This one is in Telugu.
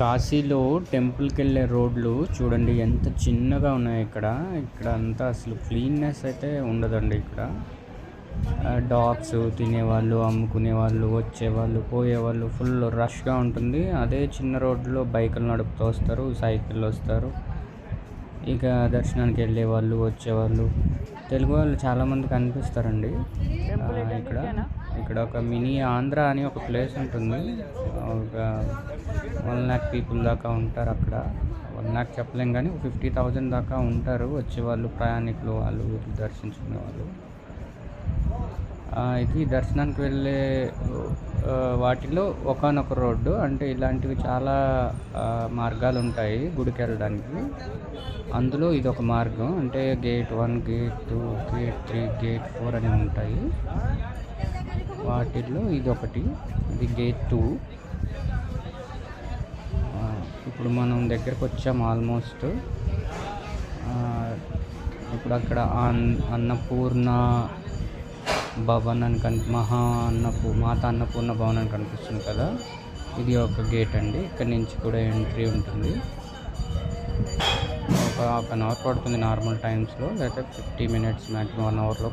కాశీలో టెంపుల్కి వెళ్ళే రోడ్లు చూడండి ఎంత చిన్నగా ఉన్నాయి ఇక్కడ. ఇక్కడ అంతా అసలు క్లీన్నెస్ అయితే ఉండదండి ఇక్కడ. డాగ్స్ తినేవాళ్ళు అమ్ముకునేవాళ్ళు వచ్చేవాళ్ళు పోయేవాళ్ళు ఫుల్ రష్గా ఉంటుంది. అదే చిన్న రోడ్లో బైకులు నడుపుతూ వస్తారు సైకిళ్ళు వస్తారు. ఇక దర్శనానికి వెళ్ళే వాళ్ళు వచ్చేవాళ్ళు తెలుగు వాళ్ళు చాలామంది కనిపిస్తారండి. ఇక్కడ. ఇక్కడ ఒక మినీ ఆంధ్ర అని ఒక ప్లేస్ ఉంటుంది. ఒక వన్ ల్యాక్ పీపుల్ దాకా ఉంటారు అక్కడ. వన్ ల్యాక్ చెప్పలేం కానీ ఫిఫ్టీ థౌజండ్ దాకా ఉంటారు. వచ్చేవాళ్ళు ప్రయాణికులు వాళ్ళు వీళ్ళు దర్శించుకునే వాళ్ళు. ఇది దర్శనానికి వెళ్ళే వాటిలో ఒకనొక రోడ్డు. అంటే ఇలాంటివి చాలా మార్గాలు ఉంటాయి గుడికి వెళ్ళడానికి అందులో ఇది ఒక మార్గం. అంటే gate one gate two gate three gate four అని ఉంటాయి. వాటిల్లో ఇది ఒకటి ఇది గేట్ టూ. ఇప్పుడు మనం దగ్గరకు వచ్చాము ఆల్మోస్ట్ ఇప్పుడు అక్కడ అన్నపూర్ణ భవన్ అని కని మహా అన్నపూ మాత అన్నపూర్ణ భవన్ అని కనిపిస్తుంది కదా? ఇది ఒక గేట్ అండి. ఇక్కడ నుంచి కూడా ఎంట్రీ ఉంటుంది. ఒక హాఫ్ అన్ అవర్ పడుతుంది నార్మల్ టైమ్స్లో లేకపోతే ఫిఫ్టీ మినిట్స్ మ్యాక్సిమం వన్ అవర్లో